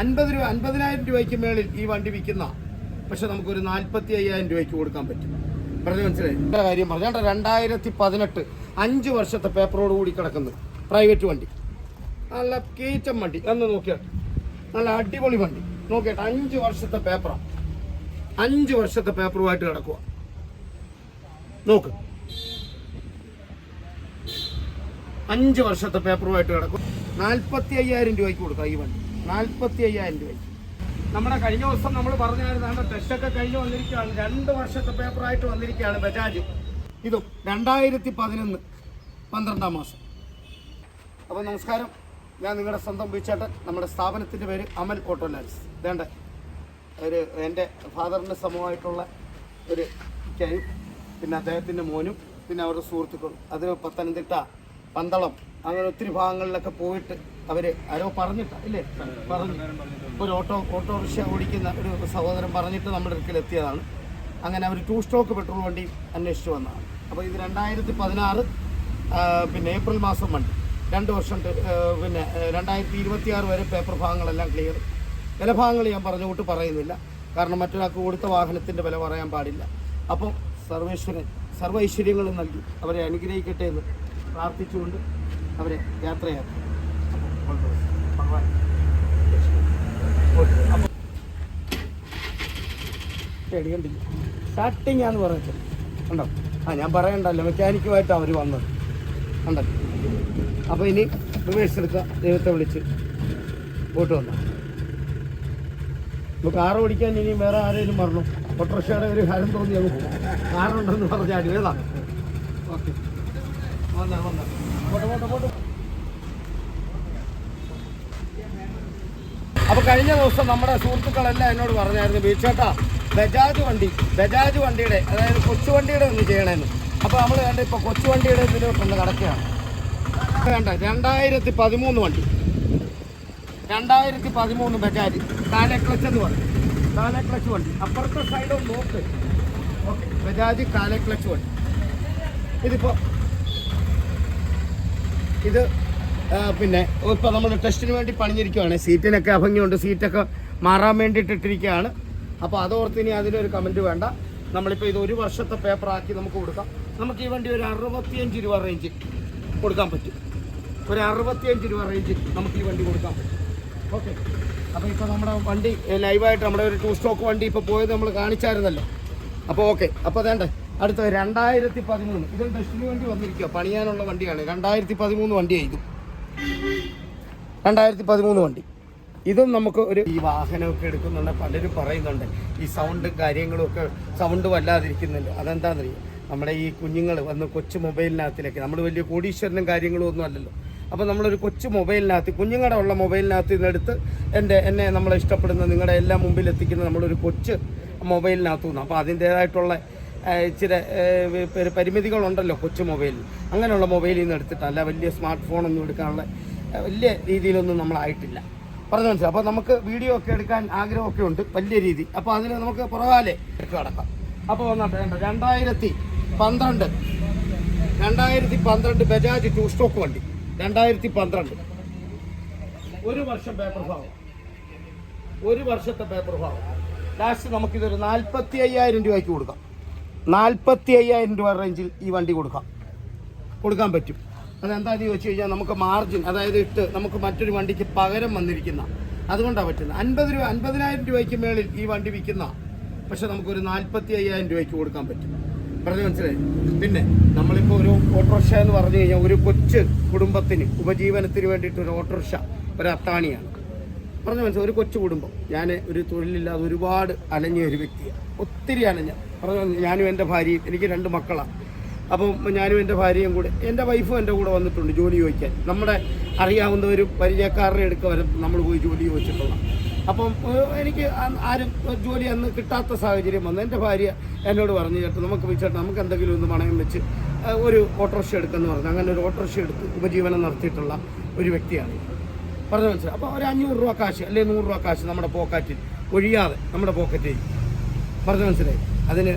അൻപത് രൂപ അൻപതിനായിരം രൂപയ്ക്ക് മേളിൽ ഈ വണ്ടി വിൽക്കുന്ന പക്ഷെ നമുക്കൊരു നാൽപ്പത്തി അയ്യായിരം രൂപയ്ക്ക് കൊടുക്കാൻ പറ്റും. പറഞ്ഞു മനസ്സിലായി? എന്റെ കാര്യം? പറഞ്ഞാൽ രണ്ടായിരത്തി പതിനെട്ട് അഞ്ച് വർഷത്തെ പേപ്പറോട് കൂടി കിടക്കുന്നത് പ്രൈവറ്റ് വണ്ടി. നല്ല കീറ്റം വണ്ടി. എന്ന് നോക്കിയാട്ടെ നല്ല അടിപൊളി വണ്ടി. നോക്കിയാട്ടെ അഞ്ച് വർഷത്തെ പേപ്പറാണ് അഞ്ച് വർഷത്തെ പേപ്പറുമായിട്ട് കിടക്കുക നോക്ക്. അഞ്ച് വർഷത്തെ പേപ്പറുമായിട്ട് കിടക്കും. നാൽപ്പത്തി അയ്യായിരം രൂപയ്ക്ക് കൊടുക്കാം ഈ വണ്ടി. നാൽപ്പത്തി അയ്യായിരം രൂപയ്ക്ക് നമ്മുടെ കഴിഞ്ഞ ദിവസം നമ്മൾ പറഞ്ഞായിരുന്നു ടെസ്റ്റൊക്കെ കഴിഞ്ഞ് വന്നിരിക്കുകയാണ്. രണ്ട് വർഷത്തെ പേപ്പറായിട്ട് വന്നിരിക്കുകയാണ് ബജാജ്. ഇതും രണ്ടായിരത്തി പതിനൊന്ന് പന്ത്രണ്ടാം മാസം. അപ്പോൾ നമസ്കാരം. ഞാൻ നിങ്ങളുടെ സ്വന്തം ബീച്ചേട്ടൻ നമ്മുടെ സ്ഥാപനത്തിന്റെ പേര് അമൽ ഓട്ടോ ലാൻസ് വേണ്ട ഒരു എന്റെ ഫാദറിന്റെ സമൂഹമായിട്ടുള്ള ഒരു ഇക്കായും പിന്നെ അദ്ദേഹത്തിന്റെ മോനും പിന്നെ അവരുടെ സുഹൃത്തുക്കളും. അതിന് പത്തനംതിട്ട പന്തളം അങ്ങനെ ഒത്തിരി ഭാഗങ്ങളിലൊക്കെ പോയിട്ട് അവർ ആരോ പറഞ്ഞിട്ട് ഇല്ലേ? പറഞ്ഞു. ഒരു ഓട്ടോ ഓട്ടോറിക്ഷ ഓടിക്കുന്ന ഒരു സഹോദരൻ പറഞ്ഞിട്ട് നമ്മുടെ അടുക്കൽ എത്തിയതാണ്. അങ്ങനെ അവർ ടു സ്റ്റോക്ക് പെട്രോൾ വണ്ടി അന്വേഷിച്ചു വന്നതാണ്. അപ്പോൾ ഇത് രണ്ടായിരത്തി പതിനാറ് പിന്നെ ഏപ്രിൽ മാസം വണ്ടി. രണ്ട് വർഷം പിന്നെ രണ്ടായിരത്തി ഇരുപത്തി ആറ് വരെ പേപ്പർ ഭാഗങ്ങളെല്ലാം ക്ലിയർ വില ഭാഗങ്ങൾ ഞാൻ പറഞ്ഞുകൊണ്ട് പറയുന്നില്ല. കാരണം മറ്റൊരാൾക്ക് കൊടുത്ത വാഹനത്തിന്റെ വില പറയാൻ പാടില്ല. അപ്പോൾ സർവേശ്വരൻ സർവ ഐശ്വര്യങ്ങളും നൽകി അവരെ അനുഗ്രഹിക്കട്ടെ എന്ന് പ്രാർത്ഥിച്ചുകൊണ്ട് അവരെ യാത്രയാക്കി. ഭഗവാൻ ഓക്കെ അപ്പോൾ സ്റ്റാർട്ടിങ് ആന്ന് പറഞ്ഞത് ഉണ്ടോ ആ ഞാൻ പറയണ്ടല്ലോ. മെക്കാനിക്കുമായിട്ട് അവർ വന്നത്. ഉണ്ടോ അപ്പോൾ ഇനി റിവേഴ്സ് എടുക്കുക ദൈവത്തെ വിളിച്ച് പോട്ട് വന്നു. ഇപ്പോൾ കാർ ഓടിക്കാൻ ഇനി വേറെ ആരെങ്കിലും പറഞ്ഞു ഓട്ടോറിക്ഷയുടെ ഒരു ഹരം തോന്നി അങ്ങ് കാറുണ്ടെന്ന് പറഞ്ഞാൽ ഏതാ ഓക്കെ. വന്നാ വന്നാ. പോട്ടെ പോട്ടെ പോട്ടെ. അപ്പൊ കഴിഞ്ഞ ദിവസം നമ്മുടെ സുഹൃത്തുക്കളെല്ലാം എന്നോട് പറഞ്ഞായിരുന്നു ബീച്ചേട്ടാ ബജാജ് വണ്ടി ബജാജ് വണ്ടിയുടെ അതായത് കൊച്ചു വണ്ടിയുടെ ഒന്ന് ചെയ്യണമെന്ന് അപ്പൊ നമ്മൾ കണ്ട ഇപ്പൊ കൊച്ചു വണ്ടിയുടെ ഇതിലോട്ടൊന്ന് കിടക്കുകയാണ്. വേണ്ട രണ്ടായിരത്തി പതിമൂന്ന് വണ്ടി. രണ്ടായിരത്തി പതിമൂന്ന് ബജാജ് കാലെ ക്ലച്ച് എന്ന് പറയും. കാലെ ക്ലച്ച് വണ്ടി. അപ്പുറത്തെ സൈഡ് നോക്ക്. ബജാജ് കാലെ ക്ലച്ച് വണ്ടി. ഇതിപ്പോ ഇത് പിന്നെ ഇപ്പോൾ നമ്മൾ ടെസ്റ്റിന് വേണ്ടി പണിഞ്ഞിരിക്കുകയാണ് സീറ്റിനൊക്കെ അഭംഗിയുണ്ട്. സീറ്റൊക്കെ മാറാൻ വേണ്ടിയിട്ട് ഇട്ടിരിക്കുകയാണ് അപ്പോൾ അതോർത്ത് ഇനി അതിനൊരു കമന്റ് വേണ്ട. നമ്മളിപ്പോൾ ഇത് ഒരു വർഷത്തെ പേപ്പറാക്കി നമുക്ക് കൊടുക്കാം. നമുക്ക് ഈ വണ്ടി ഒരു അറുപത്തിയഞ്ച് രൂപ റേഞ്ച് കൊടുക്കാൻ പറ്റും. ഒരു അറുപത്തിയഞ്ച് രൂപ റേഞ്ച് നമുക്ക് ഈ വണ്ടി കൊടുക്കാൻ പറ്റും. ഓക്കെ അപ്പോൾ ഇപ്പോൾ നമ്മുടെ വണ്ടി ലൈവായിട്ട് നമ്മുടെ ഒരു ടൂ സ്റ്റോക്ക് വണ്ടി ഇപ്പോൾ പോയത് നമ്മൾ കാണിച്ചായിരുന്നല്ലോ. അപ്പോൾ ഓക്കെ അപ്പോൾ അതേണ്ടേ? അടുത്ത രണ്ടായിരത്തി പതിമൂന്ന് ഇതും ടെസ്റ്റിന് വേണ്ടി വന്നിരിക്കുക പണിയാനുള്ള വണ്ടിയാണ്. രണ്ടായിരത്തി പതിമൂന്ന് വണ്ടിയാണ് ഇതും. രണ്ടായിരത്തി പതിമൂന്ന് വണ്ടി. ഇതും നമുക്ക് ഒരു ഈ വാഹനമൊക്കെ എടുക്കുന്നുണ്ട്. പലരും പറയുന്നുണ്ട്. ഈ സൗണ്ട് കാര്യങ്ങളും ഒക്കെ സൗണ്ട് വല്ലാതിരിക്കുന്നുണ്ട്. അതെന്താണെന്നറിയോ നമ്മുടെ ഈ കുഞ്ഞുങ്ങൾ വന്ന് കൊച്ചു മൊബൈലിനകത്തിലേക്ക് നമ്മൾ വലിയ കോടീശ്വരനും കാര്യങ്ങളും ഒന്നും അല്ലല്ലോ. അപ്പോൾ നമ്മളൊരു കൊച്ചു മൊബൈലിനകത്ത് കുഞ്ഞുങ്ങളുടെ ഉള്ള മൊബൈലിനകത്ത് നിന്നെടുത്ത് എന്റെ എന്നെ നമ്മളെ ഇഷ്ടപ്പെടുന്ന നിങ്ങളുടെ എല്ലാം മുമ്പിൽ എത്തിക്കുന്ന നമ്മളൊരു കൊച്ചു മൊബൈലിനകത്തു നിന്ന് അപ്പോൾ അതിന്റേതായിട്ടുള്ള ഇച്ചിരി പരിമിതികളുണ്ടല്ലോ കൊച്ചു മൊബൈലിൽ. അങ്ങനെയുള്ള മൊബൈലിൽ നിന്ന് എടുത്തിട്ടല്ല വലിയ സ്മാർട്ട് ഫോണൊന്നും എടുക്കാനുള്ള വലിയ രീതിയിലൊന്നും നമ്മളായിട്ടില്ല പറഞ്ഞു മനസ്സിലായി? അപ്പോൾ നമുക്ക് വീഡിയോ ഒക്കെ എടുക്കാൻ ആഗ്രഹമൊക്കെ ഉണ്ട് വലിയ രീതി. അപ്പോൾ അതിന് നമുക്ക് പുറകാലെ കിടക്കാം അപ്പോൾ വന്നിട്ട് രണ്ടായിരത്തി പന്ത്രണ്ട് രണ്ടായിരത്തി പന്ത്രണ്ട് ബജാജ് ടു സ്റ്റോക്ക് വണ്ടി. രണ്ടായിരത്തി പന്ത്രണ്ട്. ഒരു വർഷം പേപ്പർ ഭാവം ഒരു വർഷത്തെ പേപ്പർ ഭാവം ലാസ്റ്റ് നമുക്കിതൊരു നാൽപ്പത്തി അയ്യായിരം രൂപയ്ക്ക് കൊടുക്കാം. നാൽപ്പത്തി അയ്യായിരം രൂപ റേഞ്ചിൽ ഈ വണ്ടി കൊടുക്കാം. കൊടുക്കാൻ പറ്റും. അതെന്താണെന്ന് ചോദിച്ചു കഴിഞ്ഞാൽ നമുക്ക് മാർജിൻ അതായത് ഇട്ട് നമുക്ക് മറ്റൊരു വണ്ടിക്ക് പകരം വന്നിരിക്കുന്ന അതുകൊണ്ടാണ് പറ്റുന്നത്. അൻപത് രൂപ അൻപതിനായിരം രൂപയ്ക്ക് മേളിൽ ഈ വണ്ടി വിൽക്കുന്ന പക്ഷെ നമുക്കൊരു നാൽപ്പത്തി അയ്യായിരം രൂപയ്ക്ക് കൊടുക്കാൻ പറ്റും. പറഞ്ഞു മനസ്സിലായി? പിന്നെ നമ്മളിപ്പോൾ ഒരു ഓട്ടോറിക്ഷ എന്ന് പറഞ്ഞു കഴിഞ്ഞാൽ ഒരു കൊച്ചു കുടുംബത്തിന് ഉപജീവനത്തിന് വേണ്ടിയിട്ട് ഒരു ഓട്ടോറിക്ഷ ഒരു അത്താണിയാണ്. പറഞ്ഞു മനസ്സിലായി? ഒരു കൊച്ചു കുടുംബം. ഞാൻ ഒരു തൊഴിലില്ലാതെ ഒരുപാട് അലഞ്ഞ ഒരു വ്യക്തിയാണ്. ഒത്തിരി അലഞ്ഞ. പറഞ്ഞു ഞാനും എന്റെ ഭാര്യയും എനിക്ക് രണ്ട് മക്കളാണ് അപ്പം ഞാനും എന്റെ ഭാര്യയും കൂടെ എന്റെ വൈഫും എന്റെ കൂടെ വന്നിട്ടുണ്ട് ജോലി ചോദിക്കാൻ. നമ്മുടെ അറിയാവുന്ന ഒരു പരിചയക്കാരനെ എടുക്കുക വരെ നമ്മൾ പോയി ജോലി ചോദിച്ചിട്ടുള്ള അപ്പം എനിക്ക് ആരും ജോലി അന്ന് കിട്ടാത്ത സാഹചര്യം വന്നു. എന്റെ ഭാര്യ എന്നോട് പറഞ്ഞു ചേട്ടാ നമുക്ക് വെച്ചേട്ടാ നമുക്ക് എന്തെങ്കിലും ഒന്ന് പണയം വെച്ച് ഒരു ഓട്ടോറിക്ഷ എടുക്കുമെന്ന് പറഞ്ഞു. അങ്ങനെ ഒരു ഓട്ടോറിക്ഷ എടുത്ത് ഉപജീവനം നടത്തിയിട്ടുള്ള ഒരു വ്യക്തിയാണ് പറഞ്ഞു മനസ്സിലായി. അപ്പോൾ ഒരു അഞ്ഞൂറ് രൂപ കാശ് അല്ലെങ്കിൽ നൂറ് രൂപ കാശ് നമ്മുടെ പോക്കറ്റിൽ ഒഴിയാതെ നമ്മുടെ പോക്കറ്റിൽ പറഞ്ഞു മനസ്സിലായി. അതിന്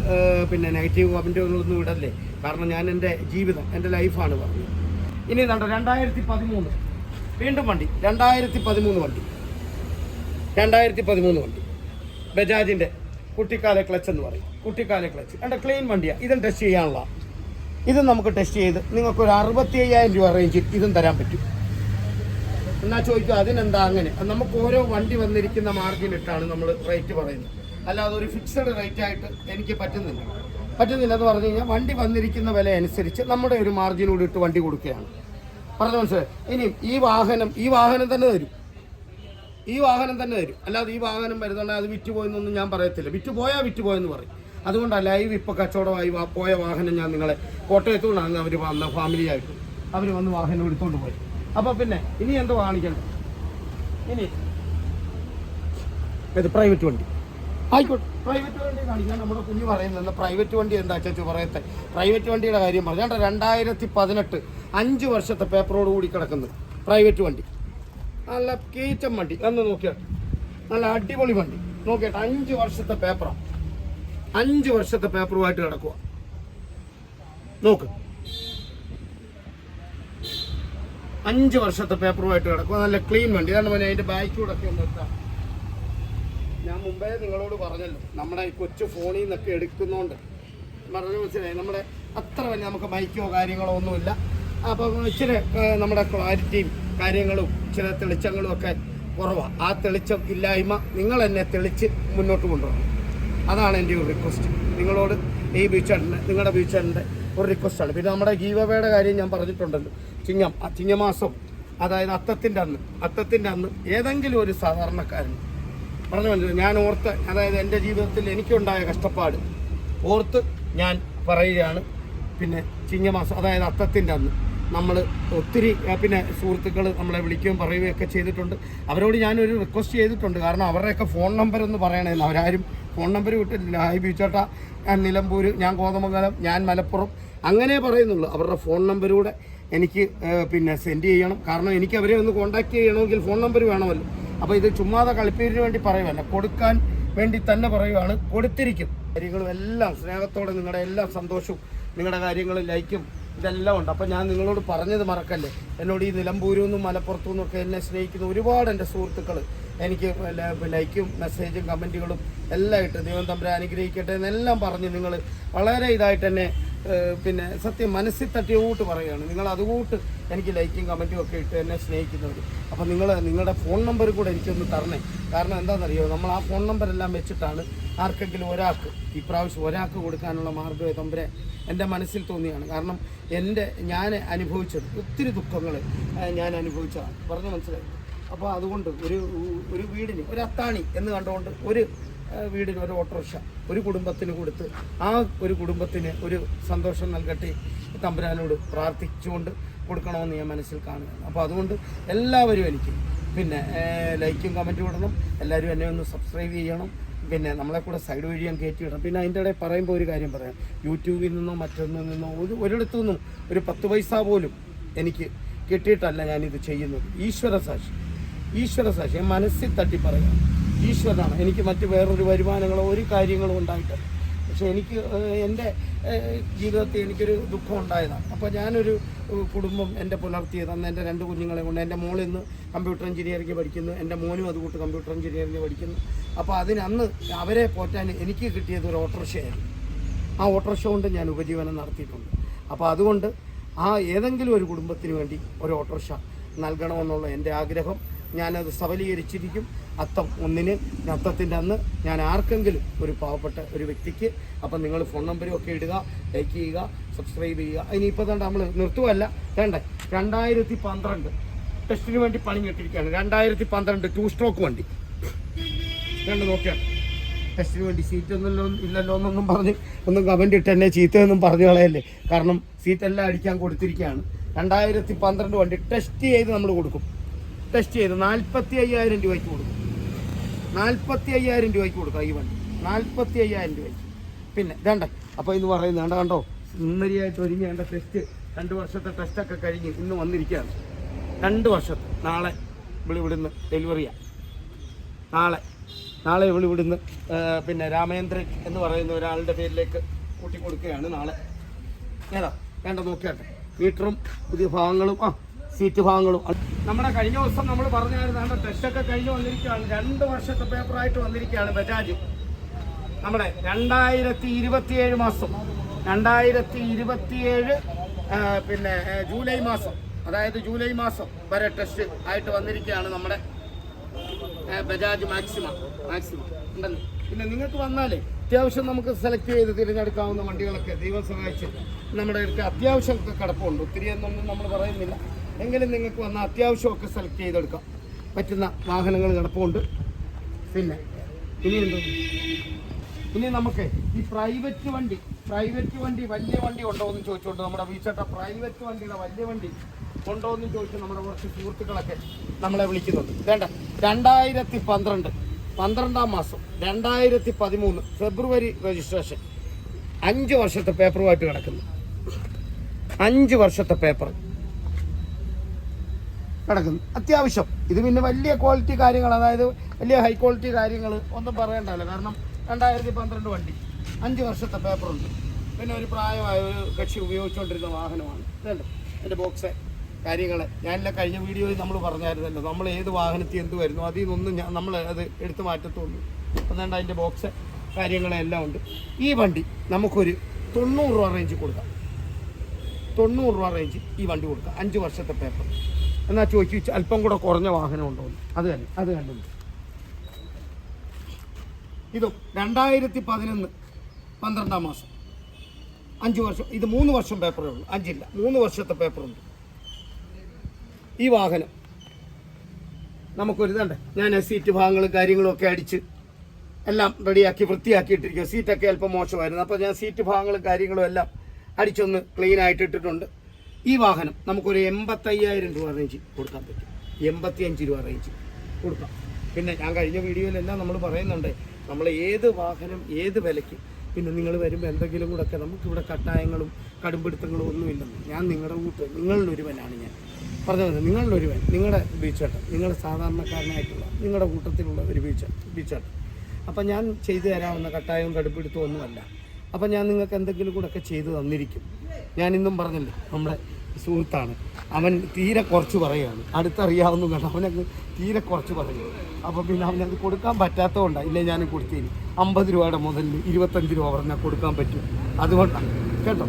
പിന്നെ നെഗറ്റീവ് കമന്റുകളൊന്നും ഇടല്ലേ? കാരണം ഞാൻ എന്റെ ജീവിതം എന്റെ ലൈഫാണ് പറഞ്ഞത്. ഇനി കണ്ടോ രണ്ടായിരത്തി പതിമൂന്ന് വീണ്ടും വണ്ടി. രണ്ടായിരത്തി പതിമൂന്ന് വണ്ടി. രണ്ടായിരത്തി പതിമൂന്ന് വണ്ടി. ബജാജിന്റെ കുട്ടിക്കാല ക്ലച്ച് എന്ന് പറയും. കുട്ടിക്കാല ക്ലച്ച്. എന്റെ ക്ലീൻ വണ്ടിയാണ് ഇതും ടെസ്റ്റ് ചെയ്യാനുള്ള. ഇതും നമുക്ക് ടെസ്റ്റ് ചെയ്ത് നിങ്ങൾക്ക് ഒരു അറുപത്തി അയ്യായിരം രൂപ റേഞ്ചിൽ ഇതും തരാൻ പറ്റും. എന്നാൽ ചോദിക്കും അതിനെന്താ അങ്ങനെ? നമുക്ക് ഓരോ വണ്ടി വന്നിരിക്കുന്ന മാർജിൻ ഇട്ടാണ് നമ്മൾ റേറ്റ് പറയുന്നത്. അല്ലാതെ ഒരു ഫിക്സഡ് റേറ്റ് ആയിട്ട് എനിക്ക് പറ്റുന്നില്ല. പറ്റുന്നില്ല എന്ന് പറഞ്ഞു കഴിഞ്ഞാൽ വണ്ടി വന്നിരിക്കുന്ന വില അനുസരിച്ച് നമ്മുടെ ഒരു മാർജിൻ കൂടി ഇട്ട് വണ്ടി കൊടുക്കുകയാണ്. പറഞ്ഞു മനസ്സിലായി ഇനിയും ഈ വാഹനം ഈ വാഹനം തന്നെ തരും. ഈ വാഹനം തന്നെ തരും. അല്ലാതെ ഈ വാഹനം വരുന്നുണ്ടെങ്കിൽ അത് വിറ്റ് പോയെന്നൊന്നും ഞാൻ പറയത്തില്ല. വിറ്റ് പോയാൽ വിറ്റ് പോയെന്ന് പറയും. അതുകൊണ്ട് ലൈവ് ഇപ്പോൾ കച്ചവടമായി പോയ വാഹനം ഞാൻ നിങ്ങളെ കോട്ടയത്തു നിന്നാണ് അവർ വന്ന ഫാമിലിയായിട്ട് അവർ വന്ന് വാഹനം എടുത്തുകൊണ്ട് പോയി. അപ്പോൾ പിന്നെ ഇനി എന്ത് കാണിക്കണം ഇനി ഇത് പ്രൈവറ്റ് വണ്ടി. ആയിക്കോട്ടെ. പ്രൈവറ്റ് വണ്ടി കാണിക്കാൻ നമ്മുടെ കുഞ്ഞു പറയുന്നത് പ്രൈവറ്റ് വണ്ടി എന്താ ചേച്ചു പറയത്തെ പ്രൈവറ്റ് വണ്ടിയുടെ കാര്യം പറഞ്ഞാൽ രണ്ടായിരത്തി പതിനെട്ട് അഞ്ച് വർഷത്തെ പേപ്പറോട് കൂടി കിടക്കുന്നത് പ്രൈവറ്റ് വണ്ടി. നല്ല കീറ്റം വണ്ടി. എന്ന് നോക്കിയാട്ടെ നല്ല അടിപൊളി വണ്ടി. നോക്കിയാട്ടെ അഞ്ച് വർഷത്തെ പേപ്പറാണ് അഞ്ച് വർഷത്തെ പേപ്പറുമായിട്ട് കിടക്കുക നോക്ക്. അഞ്ച് വർഷത്തെ പേപ്പറുമായിട്ട് കിടക്കുക നല്ല ക്ലീൻ വണ്ടി. അതാണ് മോനെ അതിന്റെ ബാക്കിലൂടെ ഒക്കെ ഒന്ന് എടുത്താൽ ഞാൻ മുമ്പേ നിങ്ങളോട് പറഞ്ഞല്ലോ നമ്മുടെ ഈ കൊച്ചു ഫോണിൽ നിന്നൊക്കെ എടുക്കുന്നോണ്ട്. പറഞ്ഞു മനസ്സിലായി? നമ്മുടെ അത്ര വലിയ നമുക്ക് മൈക്കോ കാര്യങ്ങളോ ഒന്നുമില്ല. അപ്പം ഇച്ചിരി നമ്മുടെ ക്ലാരിറ്റിയും കാര്യങ്ങളും ചില തെളിച്ചങ്ങളും ഒക്കെ കുറവാണ് ആ തെളിച്ചം ഇല്ലായ്മ നിങ്ങൾ എന്നെ തെളിച്ച് മുന്നോട്ട് കൊണ്ടുപോകണം അതാണ് എന്റെ ഒരു റിക്വസ്റ്റ് നിങ്ങളോട് ഈ ബീച്ചേട്ടന്റെ നിങ്ങളുടെ ബീച്ചേട്ടന്റെ ഒരു റിക്വസ്റ്റാണ് പിന്നെ നമ്മുടെ ഗീവവയുടെ കാര്യം ഞാൻ പറഞ്ഞിട്ടുണ്ടല്ലോ. ചിങ്ങം ചിങ്ങമാസം അതായത് അത്തത്തിന്റെ അന്ന് അത്തത്തിന്റെ അന്ന് ഏതെങ്കിലും ഒരു സാധാരണക്കാരൻ പറഞ്ഞു ഞാൻ ഓർത്ത് അതായത് എന്റെ ജീവിതത്തിൽ എനിക്കുണ്ടായ കഷ്ടപ്പാട് ഓർത്ത് ഞാൻ പറയുകയാണ്. പിന്നെ ചിങ്ങമാസം അതായത് അത്തത്തിന്റെ അന്ന് നമ്മൾ ഒത്തിരി പിന്നെ സുഹൃത്തുക്കൾ നമ്മളെ വിളിക്കുകയും പറയുകയൊക്കെ ചെയ്തിട്ടുണ്ട്. അവരോട് ഞാനൊരു റിക്വസ്റ്റ് ചെയ്തിട്ടുണ്ട്. കാരണം അവരുടെയൊക്കെ ഫോൺ നമ്പർ ഒന്ന് പറയണമെന്ന് അവരാരും ഫോൺ നമ്പർ വിട്ടിട്ടില്ല. ഹായ് ബീച്ചോട്ട ഞാൻ നിലമ്പൂർ ഞാൻ കോതമംഗലം ഞാൻ മലപ്പുറം. അങ്ങനെ പറയുന്നുള്ളൂ. അവരുടെ ഫോൺ നമ്പരൂടെ എനിക്ക് പിന്നെ സെൻഡ് ചെയ്യണം. കാരണം എനിക്ക് അവരെ ഒന്ന് കോൺടാക്ട് ചെയ്യണമെങ്കിൽ ഫോൺ നമ്പർ വേണമല്ലോ. അപ്പോൾ ഇത് ചുമ്മാതെ കളിപ്പീരിന് വേണ്ടി പറയുമല്ല കൊടുക്കാൻ വേണ്ടി തന്നെ പറയുവാണ്. കൊടുത്തിരിക്കും. കാര്യങ്ങളും എല്ലാം സ്നേഹത്തോടെ നിങ്ങളുടെ എല്ലാം സന്തോഷവും നിങ്ങളുടെ കാര്യങ്ങളും ലൈക്കും ഇതെല്ലാം ഉണ്ട്. അപ്പം ഞാൻ നിങ്ങളോട് പറഞ്ഞത് മറക്കല്ലേ? എന്നോട് ഈ നിലമ്പൂരിൽ നിന്നും മലപ്പുറത്തു നിന്നൊക്കെ എന്നെ സ്നേഹിക്കുന്ന ഒരുപാട് എന്റെ സുഹൃത്തുക്കൾ എനിക്ക് ലൈക്കും മെസ്സേജും കമന്റുകളും എല്ലാം ഇട്ട് ദൈവം തമ്പരെ അനുഗ്രഹിക്കട്ടെ എന്നെല്ലാം പറഞ്ഞ് നിങ്ങൾ വളരെ ഇതായിട്ട് തന്നെ പിന്നെ സത്യം മനസ്സിൽ തട്ടിയ കൂട്ട് പറയുകയാണ്. നിങ്ങൾ അതുകൂട്ട് എനിക്ക് ലൈക്കും കമന്റും ഒക്കെ ഇട്ട് എന്നെ സ്നേഹിക്കുന്നവർ അപ്പോൾ നിങ്ങൾ നിങ്ങളുടെ ഫോൺ നമ്പർ കൂടെ എനിക്കൊന്ന് തരണേ. കാരണം എന്താണെന്നറിയോ നമ്മൾ ആ ഫോൺ നമ്പർ എല്ലാം വെച്ചിട്ടാണ് ആർക്കെങ്കിലും ഒരാൾക്ക് ഇപ്രാവശ്യം ഒരാൾക്ക് കൊടുക്കാനുള്ള മാർഗം തമ്പരെ എന്റെ മനസ്സിൽ തോന്നിയാണ്. കാരണം എന്റെ ഞാൻ അനുഭവിച്ചത് ഒത്തിരി ദുഃഖങ്ങൾ ഞാൻ അനുഭവിച്ചതാണ്. പറഞ്ഞു മനസ്സിലായി? അപ്പോൾ അതുകൊണ്ട് ഒരു ഒരു വീടിന് ഒരു അത്താണി എന്ന് കണ്ടുകൊണ്ട് ഒരു വീടിന് ഒരു ഓട്ടോറിക്ഷ ഒരു കുടുംബത്തിന് കൊടുത്ത് ആ ഒരു കുടുംബത്തിന് ഒരു സന്തോഷം നൽകട്ടെ തമ്പുരാനോട് പ്രാർത്ഥിച്ചുകൊണ്ട് കൊടുക്കണമെന്ന് ഞാൻ മനസ്സിൽ കാണുകയാണ്. അപ്പോൾ അതുകൊണ്ട് എല്ലാവരും എനിക്ക് പിന്നെ ലൈക്കും കമന്റും ഇടണം. എല്ലാവരും എന്നെ ഒന്ന് സബ്സ്ക്രൈബ് ചെയ്യണം. പിന്നെ നമ്മളെ കൂടെ സൈഡ് വഴി ഞാൻ കയറ്റി വിടണം പിന്നെ അതിന്റെ ഇടയിൽ പറയുമ്പോൾ ഒരു കാര്യം പറയാം. യൂട്യൂബിൽ നിന്നോ മറ്റൊന്നിൽ നിന്നോ ഒരു ഒരിടത്തു നിന്നും ഒരു പത്ത് പൈസ പോലും എനിക്ക് കിട്ടിയിട്ടല്ല ഞാനിത് ചെയ്യുന്നത്. ഈശ്വര സാക്ഷി. ഈശ്വര സാക്ഷി. മനസ്സിൽ തട്ടി പറയാം ഈശ്വരനാണ്. എനിക്ക് മറ്റ് വേറൊരു വരുമാനങ്ങളോ ഒരു കാര്യങ്ങളോ ഉണ്ടായിട്ടില്ല. പക്ഷെ എനിക്ക് എന്റെ ജീവിതത്തിൽ എനിക്കൊരു ദുഃഖം ഉണ്ടായതാണ്. അപ്പോൾ ഞാനൊരു കുടുംബം എന്റെ പുലർത്തിയത് അന്ന് എന്റെ രണ്ട് കുഞ്ഞുങ്ങളെ കൊണ്ട് എന്റെ മോൾ ഇന്ന് കമ്പ്യൂട്ടർ എഞ്ചിനീയറിംഗ് പഠിക്കുന്നു. എന്റെ മോനും അതുകൂട്ട് കമ്പ്യൂട്ടർ എഞ്ചിനീയറിംഗ് പഠിക്കുന്നു. അപ്പോൾ അതിനന്ന് അവരെ പോറ്റാൻ എനിക്ക് കിട്ടിയത് ഒരു ഓട്ടോറിക്ഷയായിരുന്നു ആ ഓട്ടോറിക്ഷ കൊണ്ട് ഞാൻ ഉപജീവനം നടത്തിയിട്ടുണ്ട്. അപ്പോൾ അതുകൊണ്ട് ആ ഏതെങ്കിലും ഒരു കുടുംബത്തിന് വേണ്ടി ഒരു ഓട്ടോറിക്ഷ നൽകണമെന്നുള്ള എന്റെ ആഗ്രഹം. ഞാനത് സബലീകരിച്ചിരിക്കും അത്തം ഒന്നിന് അത്തത്തിന്റെ അന്ന് ഞാൻ ആർക്കെങ്കിലും ഒരു പാവപ്പെട്ട ഒരു വ്യക്തിക്ക് അപ്പം നിങ്ങൾ ഫോൺ നമ്പരും ഒക്കെ ഇടുക ലൈക്ക് ചെയ്യുക സബ്സ്ക്രൈബ് ചെയ്യുക. ഇനിയിപ്പോൾ തന്നെ നമ്മൾ നിർത്തുവല്ല. വേണ്ടേ? രണ്ടായിരത്തി പന്ത്രണ്ട്. ടെസ്റ്റിന് വേണ്ടി പണിഞ്ഞിട്ടിരിക്കുകയാണ് രണ്ടായിരത്തി പന്ത്രണ്ട് ടു സ്ട്രോക്ക് വണ്ടി. രണ്ട് നോക്കിയാണ് ടെസ്റ്റിന് വേണ്ടി സീറ്റ് ഒന്നും ഇല്ലല്ലോ എന്നൊന്നും പറഞ്ഞ് ഒന്നും കമന്റ് ഇട്ട് എന്നെ ചീത്തയൊന്നും പറഞ്ഞു കളയല്ലേ? കാരണം സീറ്റ് എല്ലാം അടിക്കാൻ കൊടുത്തിരിക്കുകയാണ്. രണ്ടായിരത്തി പന്ത്രണ്ട് വണ്ടി ടെസ്റ്റ് ചെയ്ത് നമ്മൾ കൊടുക്കും. ടെസ്റ്റ് ചെയ്ത് നാൽപ്പത്തി അയ്യായിരം രൂപയ്ക്ക് കൊടുക്കും. നാൽപ്പത്തി അയ്യായിരം രൂപയ്ക്ക് കൊടുക്കാം ഈ വണ്ടി. നാൽപ്പത്തി അയ്യായിരം രൂപയ്ക്ക്. പിന്നെ വേണ്ട അപ്പോൾ ഇന്ന് പറയുന്നത് വേണ്ട കണ്ടോ? സുന്ദരിയായിട്ട് ഒരുങ്ങി വേണ്ട ടെസ്റ്റ് രണ്ട് വർഷത്തെ ടെസ്റ്റൊക്കെ കഴിഞ്ഞ് ഇന്ന് വന്നിരിക്കുകയാണ്. രണ്ട് വർഷത്തെ. നാളെ ഇവിടെ ഇവിടുന്ന് ഡെലിവറിയാണ് നാളെ. നാളെ ഇവിടെ ഇവിടുന്ന് പിന്നെ രാമേന്ദ്രൻ എന്ന് പറയുന്ന ഒരാളുടെ പേരിലേക്ക് കൂട്ടി കൊടുക്കുകയാണ് നാളെ. ഏതാ? വേണ്ട നോക്കിയാട്ടെ. മീറ്ററും പുതിയ ഭാഗങ്ങളും ആ സീറ്റ് ഭാഗങ്ങളും. നമ്മുടെ കഴിഞ്ഞ ദിവസം നമ്മൾ പറഞ്ഞായിരുന്നു ടെസ്റ്റൊക്കെ കഴിഞ്ഞ് വന്നിരിക്കുകയാണ്. രണ്ട് വർഷത്തെ പേപ്പറായിട്ട് വന്നിരിക്കുകയാണ് ബജാജ്. നമ്മുടെ രണ്ടായിരത്തി ഇരുപത്തിയേഴ് മാസം. രണ്ടായിരത്തി ഇരുപത്തിയേഴ് പിന്നെ ജൂലൈ മാസം. അതായത് ജൂലൈ മാസം വരെ ടെസ്റ്റ് ആയിട്ട് വന്നിരിക്കുകയാണ് നമ്മുടെ ബജാജ് മാക്സിമ. മാക്സിമ. ഉണ്ടല്ലോ? പിന്നെ നിങ്ങൾക്ക് വന്നാലേ അത്യാവശ്യം നമുക്ക് സെലക്ട് ചെയ്ത് തിരഞ്ഞെടുക്കാവുന്ന വണ്ടികളൊക്കെ ദൈവം സഹായിച്ച് നമ്മുടെ അടുത്ത് അത്യാവശ്യം കിടപ്പുണ്ട്. ഒത്തിരി എന്നൊന്നും നമ്മൾ പറയുന്നില്ല. എങ്കിലും നിങ്ങൾക്ക് വന്ന അത്യാവശ്യമൊക്കെ സെലക്ട് ചെയ്തെടുക്കാം. പറ്റുന്ന വാഹനങ്ങൾ കിടപ്പുണ്ട്. പിന്നെ ഇനി എന്തോ ഇനി നമുക്ക് ഈ പ്രൈവറ്റ് വണ്ടി പ്രൈവറ്റ് വണ്ടി വലിയ വണ്ടി ഉണ്ടോ എന്ന് ചോദിച്ചുകൊണ്ട് നമ്മുടെ വീച്ചട്ട പ്രൈവറ്റ് വണ്ടിയുടെ വലിയ വണ്ടി ഉണ്ടോ എന്ന് ചോദിച്ചു നമ്മുടെ കുറച്ച് സുഹൃത്തുക്കളൊക്കെ നമ്മളെ വിളിക്കുന്നുണ്ട്. വേണ്ട രണ്ടായിരത്തി പന്ത്രണ്ട് പന്ത്രണ്ടാം മാസം രണ്ടായിരത്തി പതിമൂന്ന് ഫെബ്രുവരി രജിസ്ട്രേഷൻ അഞ്ച് വർഷത്തെ പേപ്പറുമായിട്ട് കിടക്കുന്നു. അഞ്ച് വർഷത്തെ പേപ്പർ കിടക്കുന്നു അത്യാവശ്യം. ഇത് പിന്നെ വലിയ ക്വാളിറ്റി കാര്യങ്ങൾ അതായത് വലിയ ഹൈ ക്വാളിറ്റി കാര്യങ്ങൾ ഒന്നും പറയണ്ടല്ലോ കാരണം രണ്ടായിരത്തി പന്ത്രണ്ട് വണ്ടി. അഞ്ച് വർഷത്തെ പേപ്പറുണ്ട് പിന്നെ ഒരു പ്രായമായ ഒരു കക്ഷി ഉപയോഗിച്ചുകൊണ്ടിരുന്ന വാഹനമാണ്. അതല്ലേ എന്റെ ബോക്സ് കാര്യങ്ങൾ. ഞാനില്ല കഴിഞ്ഞ വീഡിയോയിൽ നമ്മൾ പറഞ്ഞായിരുന്നല്ലോ. നമ്മൾ ഏത് വാഹനത്തിൽ എന്ത് വരുന്നു അതിൽ നിന്നൊന്നും ഞാൻ നമ്മൾ അത് എടുത്തു മാറ്റത്തുള്ളൂ അതുകൊണ്ട് അതിന്റെ ബോക്സ് കാര്യങ്ങളെല്ലാം ഉണ്ട്. ഈ വണ്ടി നമുക്കൊരു തൊണ്ണൂറ് രൂപ റേഞ്ച് കൊടുക്കാം. തൊണ്ണൂറ് രൂപ റേഞ്ച് ഈ വണ്ടി കൊടുക്കാം. അഞ്ച് വർഷത്തെ പേപ്പർ എന്നാൽ ചോദിച്ചു അല്പം കൂടെ കുറഞ്ഞ വാഹനം ഉണ്ടോ അത് തന്നെ അത് കണ്ടുണ്ട് ഇതും രണ്ടായിരത്തി പതിനൊന്ന് പന്ത്രണ്ടാം മാസം. അഞ്ച് വർഷം ഇത് മൂന്ന് വർഷം പേപ്പറേ ഉള്ളൂ. അഞ്ചില്ല മൂന്ന് വർഷത്തെ പേപ്പറുണ്ട് ഈ വാഹനം നമുക്കൊരു ഇതുണ്ട്. ഞാൻ സീറ്റ് ഭാഗങ്ങളും കാര്യങ്ങളും ഒക്കെ അടിച്ച് എല്ലാം റെഡിയാക്കി വൃത്തിയാക്കിയിട്ടിരിക്കുക സീറ്റൊക്കെ അല്പം മോശമായിരുന്നു. അപ്പോൾ ഞാൻ സീറ്റ് ഭാഗങ്ങളും കാര്യങ്ങളും എല്ലാം അടിച്ചൊന്ന് ക്ലീൻ ആയിട്ട് ഇട്ടിട്ടുണ്ട്. ഈ വാഹനം നമുക്കൊരു എൺപത്തയ്യായിരം രൂപ റേഞ്ച് കൊടുക്കാൻ പറ്റും. എൺപത്തിയഞ്ച് രൂപ റേഞ്ച് കൊടുക്കാം. പിന്നെ ഞാൻ കഴിഞ്ഞ വീഡിയോയിലെല്ലാം നമ്മൾ പറയുന്നുണ്ട് നമ്മൾ ഏത് വാഹനം ഏത് വിലയ്ക്ക് പിന്നെ നിങ്ങൾ വരുമ്പോൾ എന്തെങ്കിലും കൂടെ ഒക്കെ നമുക്കിവിടെ കട്ടായങ്ങളും കടുംപിടുത്തങ്ങളും ഒന്നുമില്ലെന്ന് ഞാൻ നിങ്ങളുടെ കൂട്ട് നിങ്ങളുടെ ഒരുവനാണ് ഞാൻ. പറഞ്ഞത് നിങ്ങളുടെ ഒരുവൻ നിങ്ങളുടെ ബീച്ചേട്ടൻ നിങ്ങളുടെ സാധാരണക്കാരനായിട്ടുള്ള നിങ്ങളുടെ കൂട്ടത്തിലുള്ള ഒരു ബീച്ച ബീച്ചേട്ടൻ. അപ്പം ഞാൻ ചെയ്തു തരാവുന്ന കട്ടായവും കടുപ്പിടുത്തവും ഒന്നുമല്ല. അപ്പം ഞാൻ നിങ്ങൾക്ക് എന്തെങ്കിലും കൂടെ ഒക്കെ ചെയ്തു തന്നിരിക്കും. ഞാൻ ഇന്നും പറഞ്ഞില്ലേ നമ്മുടെ സുഹൃത്താണ്. അവൻ തീരെ കുറച്ച് പറയുകയാണ്. അടുത്തറിയാവുന്ന കണ്ട അവനങ്ങ് തീരെ കുറച്ച് പറയും അപ്പോൾ പിന്നെ അവനത് കൊടുക്കാൻ പറ്റാത്തതുകൊണ്ടാണ് ഇല്ലേ ഞാനും കൊടുത്തേന്. അമ്പത് രൂപയുടെ മുതലിൽ ഇരുപത്തഞ്ച് രൂപ പറഞ്ഞാൽ കൊടുക്കാൻ പറ്റും. അതുകൊണ്ടാണ് കേട്ടോ?